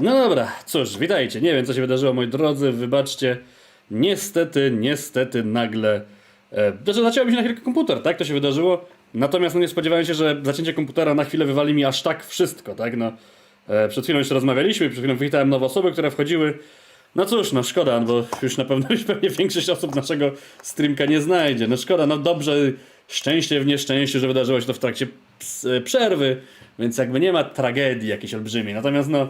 No dobra, cóż, witajcie. Nie wiem, co się wydarzyło, moi drodzy, wybaczcie. Niestety, niestety nagle... E, znaczy, zaciął mi się na chwilę komputer, tak? To się wydarzyło. Natomiast no, nie spodziewałem się, że zacięcie komputera na chwilę wywali mi aż tak wszystko, tak? No, e, przed chwilą jeszcze rozmawialiśmy, przed chwilą wychitałem nowe osoby, które wchodziły. No cóż, no szkoda, bo już na pewno już pewnie większość osób naszego streamka nie znajdzie. No szkoda, no dobrze, szczęście w nieszczęściu, że wydarzyło się to w trakcie e, przerwy, więc jakby nie ma tragedii jakiejś olbrzymiej. Natomiast no,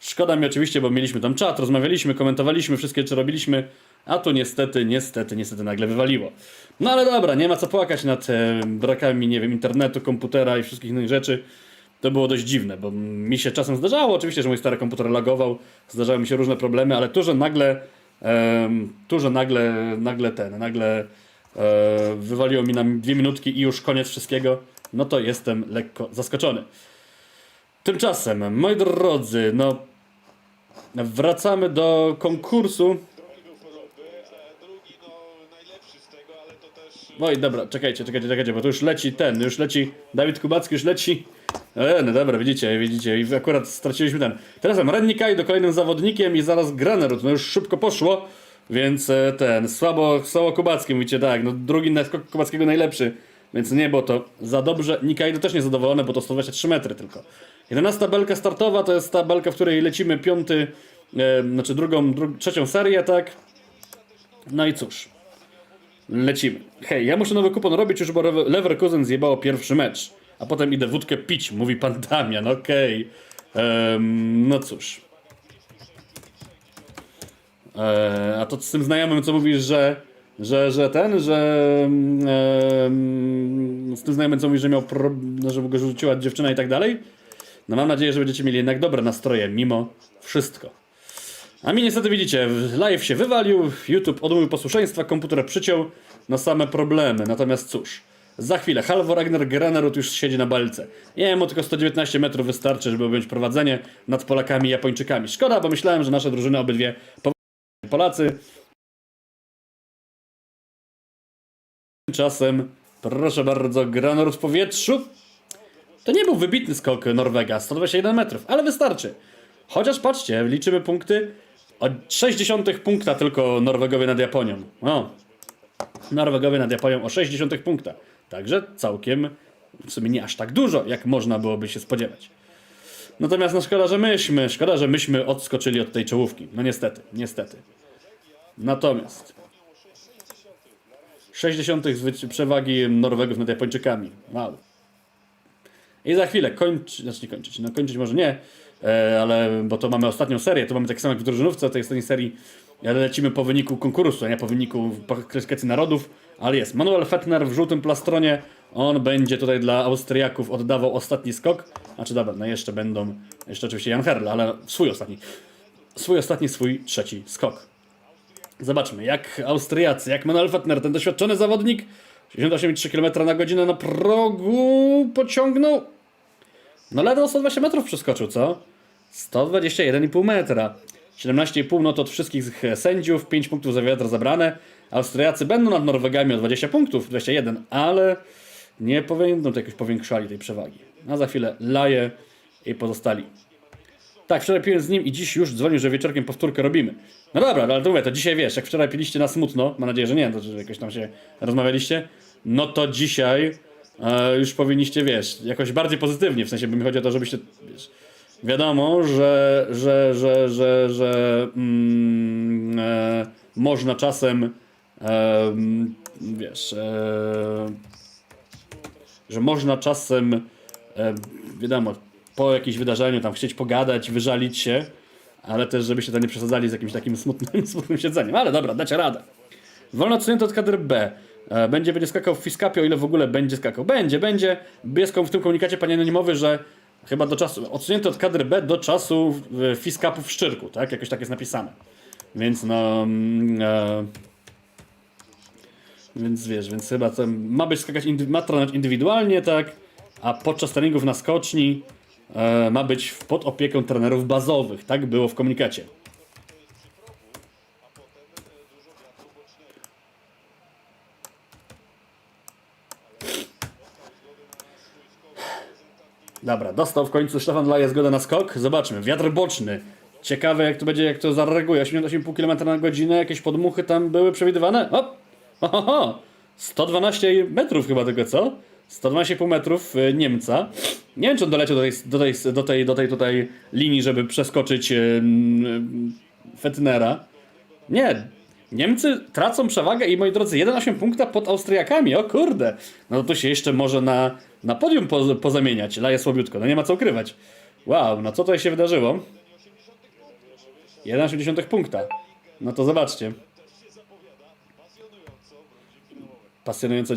szkoda mi oczywiście, bo mieliśmy tam czat, rozmawialiśmy, komentowaliśmy wszystkie rzeczy robiliśmy, a tu niestety, niestety, niestety nagle wywaliło. No ale dobra, nie ma co płakać nad e, brakami, nie wiem, internetu, komputera i wszystkich innych rzeczy. To było dość dziwne, bo mi się czasem zdarzało, oczywiście, że mój stary komputer lagował, zdarzały mi się różne problemy, ale tu, że nagle, em, tu, że nagle, nagle ten, nagle e, wywaliło mi na dwie minutki i już koniec wszystkiego, no to jestem lekko zaskoczony. Tymczasem, moi drodzy, no wracamy do konkursu. No. Oj, dobra, czekajcie, czekajcie, czekajcie, bo tu już leci ten, już leci, Dawid Kubacki już leci. E, no dobra, widzicie, widzicie, i akurat straciliśmy ten. Teraz mam Rennie Kaido kolejnym zawodnikiem i zaraz Granerud, no już szybko poszło, więc e, ten, słabo, słabo Kubacki, mówicie tak, no drugi na skok Kubackiego najlepszy, więc nie było to za dobrze. Nikaido też niezadowolony, bo to 123 metry tylko. 11 belka startowa to jest ta belka, w której lecimy piąty, e, znaczy drugą, dru trzecią serię, tak? No i cóż. Lecimy. Hej, ja muszę nowy kupon robić już, bo Lever- Leverkusen zjebało pierwszy mecz. A potem idę wódkę pić, mówi pan Damian, okej. Em, no cóż. E, a to z tym znajomym, co mówisz, że, że, że ten, że em, z tym znajomym, co mówisz, że miał pro, no, że go rzuciła dziewczyna i tak dalej. No mam nadzieję, że będziecie mieli jednak dobre nastroje, mimo wszystko. A mi niestety widzicie, live się wywalił, YouTube odmówił posłuszeństwa, komputer przyciął na same problemy. Natomiast cóż, za chwilę Halvor Ragnar Granerud już siedzi na balce. Nie mu tylko 119 metrów wystarczy, żeby objąć prowadzenie nad Polakami i Japończykami. Szkoda, bo myślałem, że nasze drużyny obydwie po- Polacy. Tymczasem, proszę bardzo, Granerud w powietrzu. To nie był wybitny skok Norwega, 121 metrów, ale wystarczy. Chociaż patrzcie, liczymy punkty. O 60 punkta tylko Norwegowie nad Japonią. O. Norwegowie nad Japonią o 60 punkta. Także całkiem, w sumie nie aż tak dużo, jak można byłoby się spodziewać. Natomiast no szkoda, że myśmy, szkoda, że myśmy odskoczyli od tej czołówki. No niestety, niestety. Natomiast 60 zwyci- przewagi Norwegów nad Japończykami. Wow. I za chwilę kończyć, znaczy nie kończyć, no kończyć może nie, e, ale bo to mamy ostatnią serię, to mamy tak samo jak w drużynówce, tej ostatniej serii ale lecimy po wyniku konkursu, a nie po wyniku klasyfikacji narodów, ale jest. Manuel Fettner w żółtym plastronie, on będzie tutaj dla Austriaków oddawał ostatni skok, znaczy dobra, no jeszcze będą, jeszcze oczywiście Jan Herle, ale swój ostatni, swój ostatni, swój trzeci skok. Zobaczmy, jak Austriacy, jak Manuel Fettner, ten doświadczony zawodnik, 68,3 km na godzinę na progu pociągnął. No ledwo 120 metrów przeskoczył, co? 121,5 metra. 17,5 no to od wszystkich sędziów, 5 punktów za wiatr zabrane. Austriacy będą nad Norwegami o 20 punktów, 21, ale nie będą to jakoś powiększali tej przewagi. A za chwilę Laje i pozostali. Tak, wczoraj piłem z nim i dziś już dzwonił, że wieczorkiem powtórkę robimy. No dobra, ale to mówię, to dzisiaj wiesz, jak wczoraj piliście na smutno, mam nadzieję, że nie, to, że jakoś tam się rozmawialiście, no to dzisiaj e, już powinniście, wiesz, jakoś bardziej pozytywnie, w sensie by mi chodzi o to, żebyście, wiesz, wiadomo, że, że, że, że, że mm, e, można czasem, e, wiesz, e, że można czasem, e, wiadomo, po jakimś wydarzeniu tam chcieć pogadać, wyżalić się, ale też żebyście to nie przesadzali z jakimś takim smutnym, smutnym siedzeniem. Ale dobra, dacie radę. Wolno odsunięty od kadry B. E, Będzie, będzie skakał w Fiskapie, o ile w ogóle będzie skakał. Będzie, będzie. Jest w tym komunikacie panie anonimowy, że chyba do czasu, odsunięty od kadry B do czasu Fiskapu w Szczyrku, tak? Jakoś tak jest napisane. Więc no... mm, E, więc wiesz, więc chyba to ma być skakać, indy, ma trenować indywidualnie, tak? A podczas treningów na skoczni e, ma być pod opieką trenerów bazowych. Tak było w komunikacie. Dobra, dostał w końcu Stefan Laje zgodę na skok. Zobaczmy, wiatr boczny. Ciekawe jak to będzie, jak to zareaguje. 88,5 km na godzinę, jakieś podmuchy tam były przewidywane? O! Ohoho! 112 metrów chyba tylko, co? 112,5 metrów y, Niemca. Nie wiem, czy on doleciał do tej, do tej, do tej, do tej tutaj linii, żeby przeskoczyć y, mm, Fetnera. Nie. Niemcy tracą przewagę i moi drodzy, 1,8 punkta pod Austriakami. O kurde. No to się jeszcze może na, na podium po, pozamieniać. Laje słabiutko. No nie ma co ukrywać. Wow, no co tutaj się wydarzyło? 1,8 punkta. No to zobaczcie.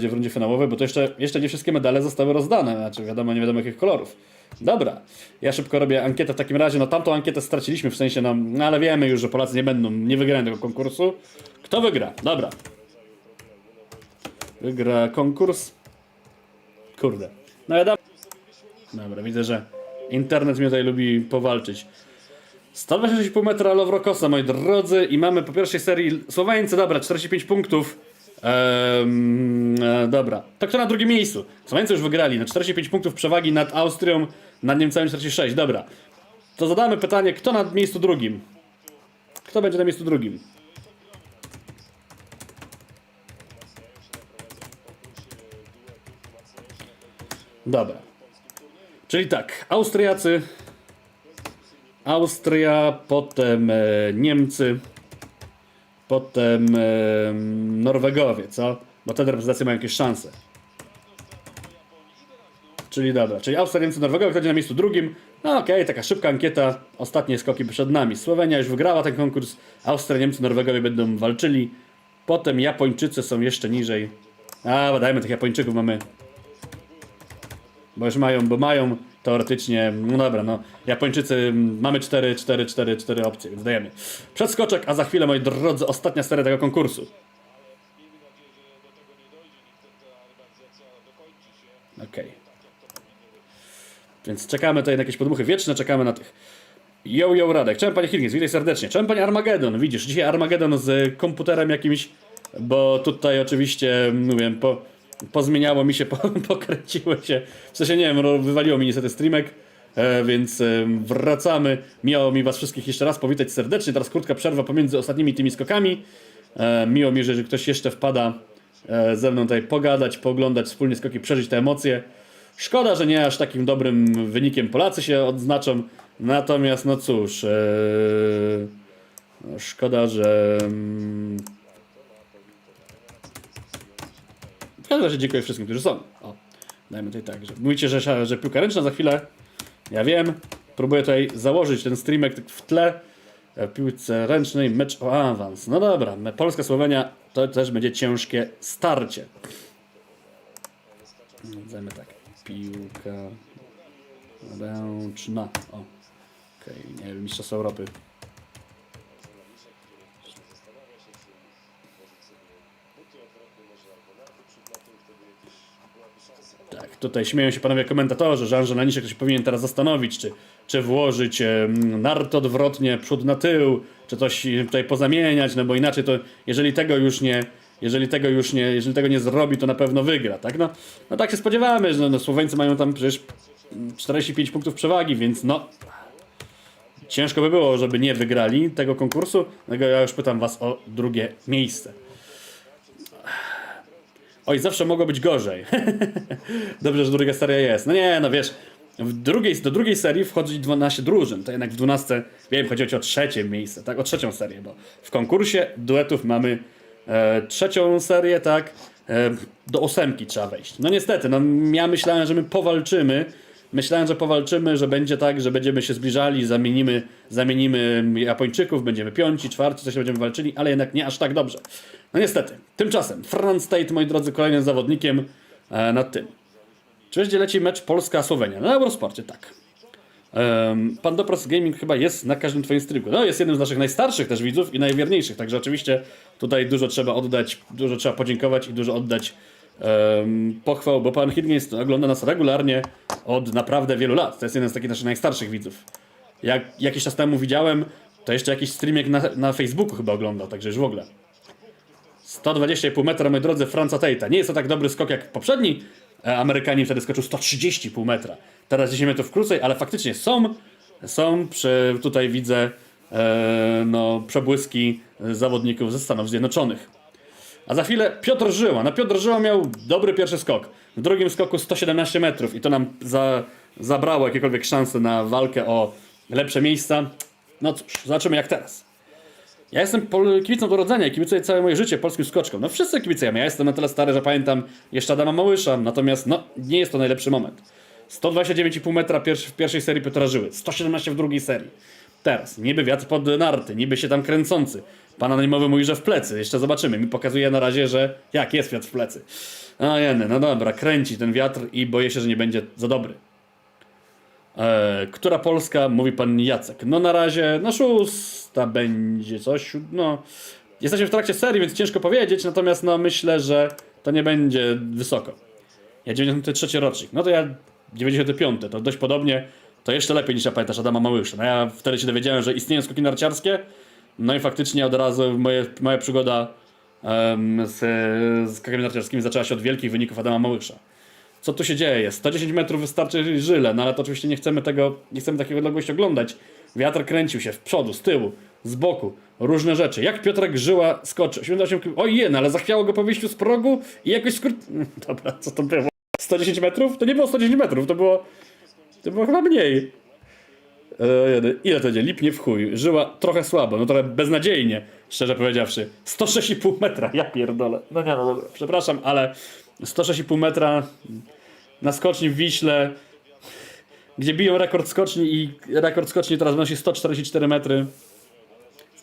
W rundzie finałowej, bo to jeszcze, jeszcze nie wszystkie medale zostały rozdane. Znaczy, wiadomo, nie wiadomo jakich kolorów. Dobra, ja szybko robię ankietę w takim razie. No tamtą ankietę straciliśmy, w sensie, no ale wiemy już, że Polacy nie będą, nie wygrają tego konkursu. Kto wygra? Dobra. Wygra konkurs. Kurde. No wiadomo. Dobra, widzę, że internet mnie tutaj lubi powalczyć. 126,5 metra Lowrokosa, moi drodzy, i mamy po pierwszej serii Słoweńcy, dobra, 45 punktów. Ehm, e, dobra, to kto na drugim miejscu? Słoweńcy już wygrali, na 45 punktów przewagi nad Austrią, nad Niemcami 46, dobra. To zadamy pytanie, kto na miejscu drugim? Kto będzie na miejscu drugim? Dobra. Czyli tak, Austriacy, Austria, potem e, Niemcy, potem e, Norwegowie, co? Bo te reprezentacje mają jakieś szanse. Czyli dobra, czyli Austria, Niemcy, Norwegowie wchodzi na miejscu drugim. No okej, taka szybka ankieta. Ostatnie skoki przed nami. Słowenia już wygrała ten konkurs. Austria, Niemcy, Norwegowie będą walczyli. Potem Japończycy są jeszcze niżej. A, dajmy tych Japończyków, mamy bo już mają, bo mają teoretycznie, no dobra, no Japończycy, mm, mamy 4, 4, 4, 4 opcje, więc dajemy. Przedskoczek, a za chwilę, moi drodzy, ostatnia seria tego konkursu. Okej. Więc czekamy tutaj na jakieś podmuchy wieczne, czekamy na tych. Yo, yo, Radek. Cześć panie Hilgis, witaj serdecznie. Cześć panie Armagedon. Widzisz, dzisiaj Armagedon z komputerem jakimś, bo tutaj oczywiście, mówię, po, pozmieniało mi się, po, pokręciło się. W sensie, nie wiem, wywaliło mi niestety streamek, e, więc e, wracamy. Miało mi was wszystkich jeszcze raz powitać serdecznie. Teraz krótka przerwa pomiędzy ostatnimi tymi skokami. E, miło mi, że ktoś jeszcze wpada e, ze mną tutaj pogadać, pooglądać wspólnie skoki, przeżyć te emocje. Szkoda, że nie aż takim dobrym wynikiem Polacy się odznaczą. Natomiast, no cóż, e, no szkoda, że. mm, W każdym razie dziękuję wszystkim, którzy są. O, dajmy tutaj tak, że mówicie, że, że piłka ręczna za chwilę. Ja wiem. Próbuję tutaj założyć ten streamek w tle. E, W piłce ręcznej mecz o awans. No dobra, Polska-Słowenia to też będzie ciężkie starcie. Zajmę tak. Piłka ręczna. O. Okej, nie wiem, Mistrzostwa Europy. Tutaj śmieją się panowie komentatorzy, że Anżel Laniszek ktoś powinien teraz zastanowić, czy, czy włożyć nart odwrotnie, przód na tył, czy coś tutaj pozamieniać, no bo inaczej to, jeżeli tego już nie, jeżeli tego już nie, jeżeli tego nie zrobi, to na pewno wygra, tak? No, no tak się spodziewamy, że no, no, Słoweńcy mają tam przecież 45 punktów przewagi, więc no, ciężko by było, żeby nie wygrali tego konkursu, dlatego ja już pytam was o drugie miejsce. Oj, zawsze mogło być gorzej. Dobrze, że druga seria jest. No nie, no wiesz, drugiej, do drugiej serii wchodzi 12 drużyn. To jednak w 12, wiem, chodzi o trzecie miejsce, tak? O trzecią serię, bo w konkursie duetów mamy e, trzecią serię, tak? E, do ósemki trzeba wejść. No niestety, no ja myślałem, że my powalczymy. Myślałem, że powalczymy, że będzie tak, że będziemy się zbliżali, zamienimy, zamienimy Japończyków, będziemy piąci, czwarci, coś będziemy walczyli, ale jednak nie aż tak dobrze. No niestety. Tymczasem Franz Tate, moi drodzy, kolejnym zawodnikiem e, nad tym. Czy będzie leci mecz Polska-Słowenia? Na Eurosporcie, tak. Um, Pan Dopros Gaming chyba jest na każdym twoim streamku. No, jest jednym z naszych najstarszych też widzów i najwierniejszych, także oczywiście tutaj dużo trzeba oddać, dużo trzeba podziękować i dużo oddać um, pochwał, bo pan Higgins ogląda nas regularnie od naprawdę wielu lat. To jest jeden z takich naszych najstarszych widzów. Jak jakiś czas temu widziałem, to jeszcze jakiś streamek na, na Facebooku chyba oglądał, także już w ogóle. 120,5 metra, moi drodzy, Franca Tate'a. Nie jest to tak dobry skok jak poprzedni. E, Amerykanin wtedy skoczył 130,5 metra. Teraz 10 metrów krócej, ale faktycznie są, są, przy, tutaj widzę e, no, przebłyski zawodników ze Stanów Zjednoczonych. A za chwilę Piotr Żyła. No Piotr Żyła miał dobry pierwszy skok. W drugim skoku 117 metrów i to nam za, zabrało jakiekolwiek szanse na walkę o lepsze miejsca. No cóż, zobaczymy jak teraz. Ja jestem kibicem do urodzenia i kibicuję całe moje życie polskim skoczkom. No wszyscy kibicujemy. Ja jestem na tyle stary, że pamiętam jeszcze Adama Małysza, natomiast no nie jest to najlepszy moment. 129,5 metra pierwszy, w pierwszej serii Piotra Żyły, 117 w drugiej serii. Teraz, niby wiatr pod narty, niby się tam kręcący. Pan anonimowy mówi, że w plecy. Jeszcze zobaczymy. Mi pokazuje na razie, że jak jest wiatr w plecy. A jeny, no dobra, kręci ten wiatr i boję się, że nie będzie za dobry. E, która Polska? Mówi pan Jacek. No na razie, no szósta będzie coś, no. Jesteśmy w trakcie serii, więc ciężko powiedzieć, natomiast no myślę, że to nie będzie wysoko. Ja 93 rocznik, no to ja 95, to dość podobnie, to jeszcze lepiej niż ja pamiętasz Adama Małysza. No ja wtedy się dowiedziałem, że istnieją skoki narciarskie, no i faktycznie od razu moje, moja przygoda em, z, z skokami narciarskimi zaczęła się od wielkich wyników Adama Małysza co tu się dzieje. 110 metrów wystarczy żyle, no ale to oczywiście nie chcemy tego, nie chcemy takiego odległości oglądać. Wiatr kręcił się w przodu, z tyłu, z boku, różne rzeczy. Jak Piotrek Żyła skoczy? 88 km. Ojej, no ale zachwiało go po wyjściu z progu i jakoś skrót... Dobra, co to było? 110 metrów? To nie było 110 metrów, to było... To było chyba mniej. Eee, ile to będzie? Lipnie w chuj. Żyła trochę słabo, no trochę beznadziejnie, szczerze powiedziawszy. 106,5 metra, ja pierdolę. No nie, no dobra, przepraszam, ale 106,5 metra na skoczni w Wiśle, gdzie biją rekord skoczni i rekord skoczni teraz wynosi 144 metry.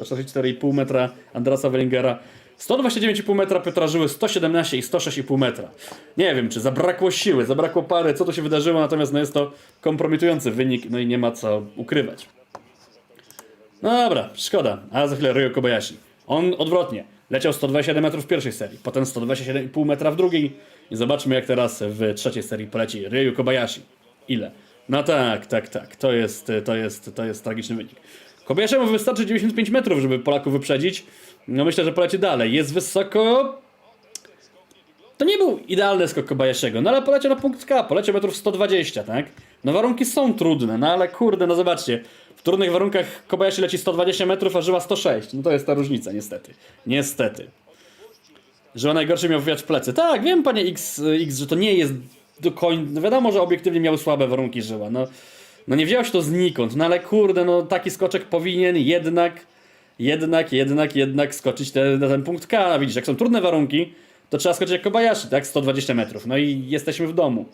144,5 metra Andrasa Wellingera. 129,5 metra Piotra Żyły, 117 i 106,5 metra. Nie wiem, czy zabrakło siły, zabrakło pary, co to się wydarzyło, natomiast no jest to kompromitujący wynik, no i nie ma co ukrywać. No dobra, szkoda, a za chwilę Ryo Kobayashi. On odwrotnie, leciał 127 metrów w pierwszej serii, potem 127,5 metra w drugiej i zobaczmy jak teraz w trzeciej serii poleci Ryo Kobayashi. Ile? No tak, tak, tak, to jest, to jest, to jest tragiczny wynik. Kobayashiemu wystarczy 95 metrów, żeby Polaków wyprzedzić. No myślę, że poleci dalej. Jest wysoko, to nie był idealny skok Kobayashiego, no ale poleciał na punkt K, poleciał metrów 120, tak? No warunki są trudne, no ale kurde, no zobaczcie. W trudnych warunkach Kobayashi leci 120 metrów, a Żyła 106. No to jest ta różnica, niestety. Niestety. Żyła najgorszy miał wiatr w plecy. Tak, wiem panie X, X że to nie jest do końca... No wiadomo, że obiektywnie miały słabe warunki Żyła, no. No nie wzięło się to znikąd, no ale kurde, no taki skoczek powinien jednak, jednak, jednak, jednak skoczyć te, na ten punkt K. Widzisz, jak są trudne warunki, to trzeba skoczyć jak Kobayashi, tak? 120 metrów. No i jesteśmy w domu.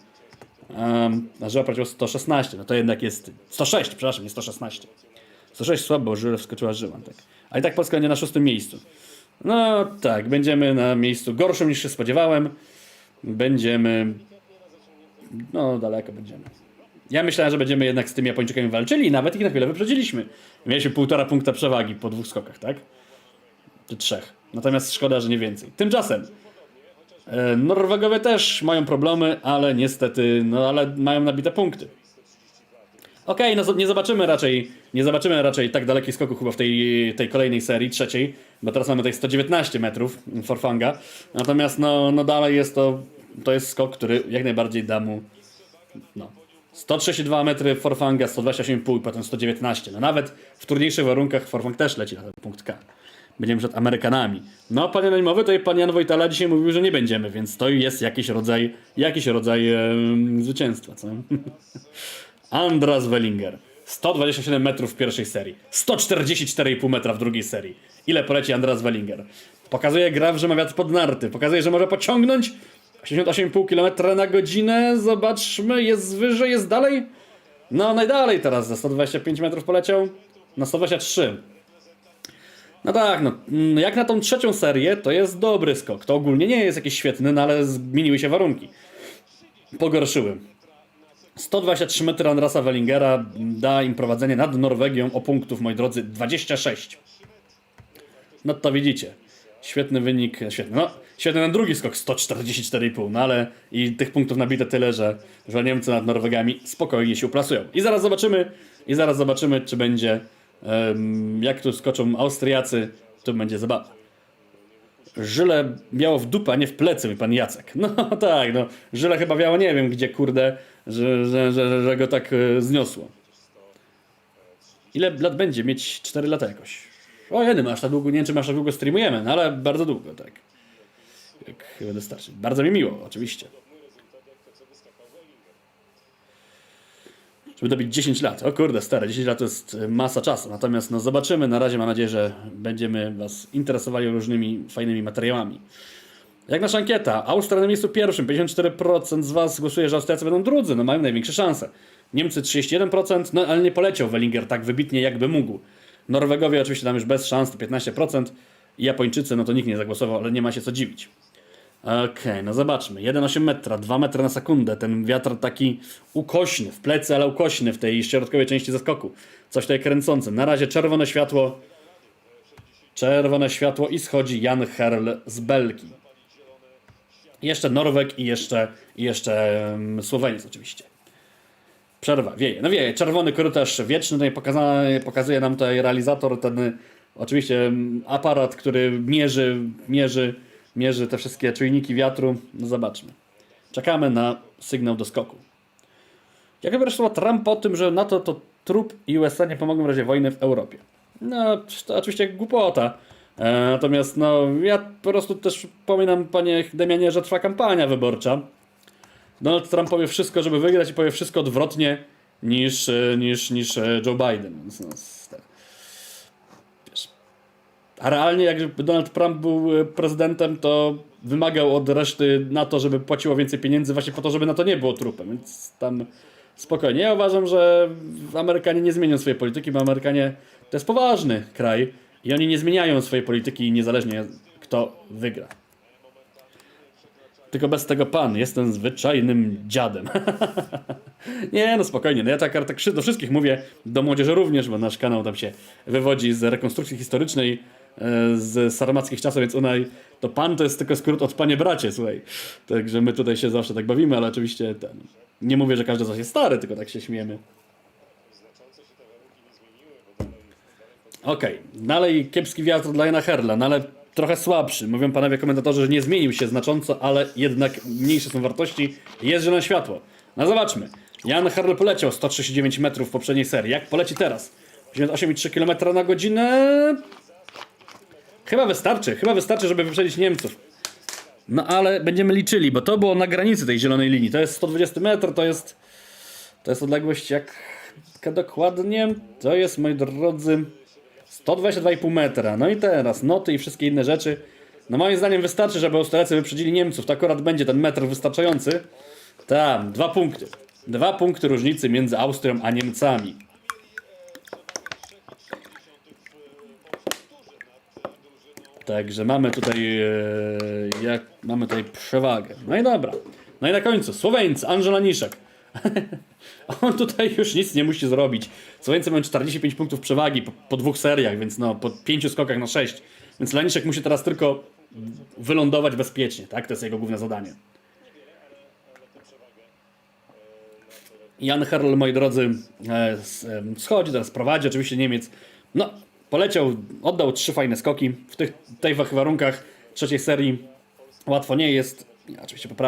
Um, a Żyła poleciał 116, no to jednak jest... 106, przepraszam, nie 116. 106 słabo, bo Żyła wskoczyła Żyła, tak. A i tak Polska będzie na szóstym miejscu. No tak, będziemy na miejscu gorszym niż się spodziewałem. Będziemy... No, daleko będziemy. Ja myślałem, że będziemy jednak z tymi Japończykami walczyli i nawet ich na chwilę wyprzedziliśmy. Mieliśmy półtora punkta przewagi po dwóch skokach, tak? Czy trzech. Natomiast szkoda, że nie więcej. Tymczasem e, Norwegowie też mają problemy, ale niestety, no ale mają nabite punkty. Okej, no zo- nie zobaczymy raczej, nie zobaczymy raczej tak dalekich skoków chyba w tej, tej kolejnej serii, trzeciej, bo teraz mamy tutaj 119 metrów Forfanga. Natomiast no, no dalej jest to, to jest skok, który jak najbardziej da mu no, 132 metry Forfanga, 128,5 i potem 119. No nawet w trudniejszych warunkach Forfang też leci na ten punkt K. Będziemy przed Amerykanami. No, panie anonimowy, tutaj pan Jan Wojtala dzisiaj mówił, że nie będziemy, więc to jest jakiś rodzaj, jakiś rodzaj em, zwycięstwa, co? Andras Wellinger. 127 metrów w pierwszej serii. 144,5 metra w drugiej serii. Ile poleci Andras Wellinger? Pokazuje graf, że ma wiatr pod narty. Pokazuje, że może pociągnąć 88,5 km na godzinę. Zobaczmy, jest wyżej, jest dalej. No, najdalej teraz za 125 metrów poleciał. Na 123. No tak, no, mm, jak na tą trzecią serię, to jest dobry skok. To ogólnie nie jest jakiś świetny, no ale zmieniły się warunki. Pogorszyły. 123 metry Andrasa Wellingera da im prowadzenie nad Norwegią o punktów, moi drodzy, 26. No to widzicie. Świetny wynik, świetny. No, świetny ten drugi skok, 144,5, no ale i tych punktów nabite tyle, że, że Niemcy nad Norwegami spokojnie się uplasują. I zaraz zobaczymy, i zaraz zobaczymy, czy będzie, em, jak tu skoczą Austriacy, to będzie zabawa. Żyle miało w dupę, a nie w plecy, mi pan Jacek. No tak, no. Żyle chyba miało, nie wiem gdzie, kurde, że, że, że, że go tak e, zniosło. Ile lat będzie? Mieć 4 lata jakoś. O, jeden, aż tak długo, nie wiem, czy aż tak długo streamujemy, no ale bardzo długo, tak. Jak chyba wystarczy. Bardzo mi miło, oczywiście. Żeby dobić 10 lat. O kurde, stare, 10 lat to jest e, masa czasu. Natomiast no zobaczymy, na razie mam nadzieję, że będziemy Was interesowali różnymi fajnymi materiałami. Jak nasza ankieta? Austria na miejscu pierwszym. 54% z Was głosuje, że Austriacy będą drudzy. No mają największe szanse. Niemcy 31%, no ale nie poleciał Wellinger tak wybitnie, jakby mógł. Norwegowie oczywiście tam już bez szans, to 15%. I Japończycy, no to nikt nie zagłosował, ale nie ma się co dziwić. Okej, no zobaczmy. 1,8 metra, 2 metry na sekundę. Ten wiatr taki ukośny, w plecy, ale ukośny w tej środkowej części zaskoku. Coś tutaj kręcące. Na razie czerwone światło. Czerwone światło i schodzi Jan Herl z Belgii. Jeszcze Norweg i jeszcze, i jeszcze um, Słoweniec oczywiście. Przerwa, wieje. No wieje. Czerwony korytarz wieczny. Tutaj pokazany, pokazuje nam tutaj realizator ten y, oczywiście mm, aparat, który mierzy, mierzy, mierzy te wszystkie czujniki wiatru. No zobaczmy. Czekamy na sygnał do skoku. Jak wybrać słowa Trump o tym, że NATO to trup i USA nie pomogą w razie wojny w Europie? No, to oczywiście głupota. E, natomiast no, ja po prostu też pominam, panie Demianie, że trwa kampania wyborcza. Donald Trump powie wszystko, żeby wygrać i powie wszystko odwrotnie niż, e, niż, niż e, Joe Biden. Więc no, tak. Wiesz. A realnie jak Donald Trump był e, prezydentem, to wymagał od reszty NATO, żeby płaciło więcej pieniędzy właśnie po to, żeby NATO nie było trupem. Więc tam spokojnie. Ja uważam, że Amerykanie nie zmienią swojej polityki, bo Amerykanie to jest poważny kraj i oni nie zmieniają swojej polityki niezależnie kto wygra. Tylko bez tego pan, jestem zwyczajnym dziadem. nie, no spokojnie, no ja tak, tak do wszystkich mówię, do młodzieży również, bo nasz kanał tam się wywodzi z rekonstrukcji historycznej, e, z sarmackich czasów, więc unaj, to pan to jest tylko skrót od panie bracie, słuchaj. Także my tutaj się zawsze tak bawimy, ale oczywiście ten, nie mówię, że każdy z was jest stary, tylko tak się śmiejemy. Okej, dalej kiepski wiatr dla Jana Herla, no ale trochę słabszy. Mówią panowie komentatorzy, że nie zmienił się znacząco, ale jednak mniejsze są wartości. Jest zielone światło. No zobaczmy. Jan Herl poleciał 139 metrów w poprzedniej serii. Jak poleci teraz? 8,3 km na godzinę? Chyba wystarczy. Chyba wystarczy, żeby wyprzedzić Niemców. No ale będziemy liczyli, bo to było na granicy tej zielonej linii. To jest 120 metrów, to jest... To jest odległość jak... dokładnie? To jest, moi drodzy... 122,5 metra. No i teraz noty i wszystkie inne rzeczy. No moim zdaniem wystarczy, żeby Austriacy wyprzedzili Niemców. To akurat będzie ten metr wystarczający. Tam, dwa punkty. Dwa punkty różnicy między Austrią a Niemcami. Także mamy tutaj, e, jak, mamy tutaj przewagę. No i dobra. No i na końcu Słoweńcy, Angela Niszek. On tutaj już nic nie musi zrobić. Słoweńcy mają 45 punktów przewagi po, po dwóch seriach, więc no po pięciu skokach na 6. Więc Laniszek musi teraz tylko wylądować bezpiecznie, tak? To jest jego główne zadanie. Jan Herl, moi drodzy, e, em, schodzi, teraz prowadzi, oczywiście Niemiec. No, poleciał, oddał trzy fajne skoki. W tych, tych warunkach trzeciej serii łatwo nie jest. Ja oczywiście poprawię.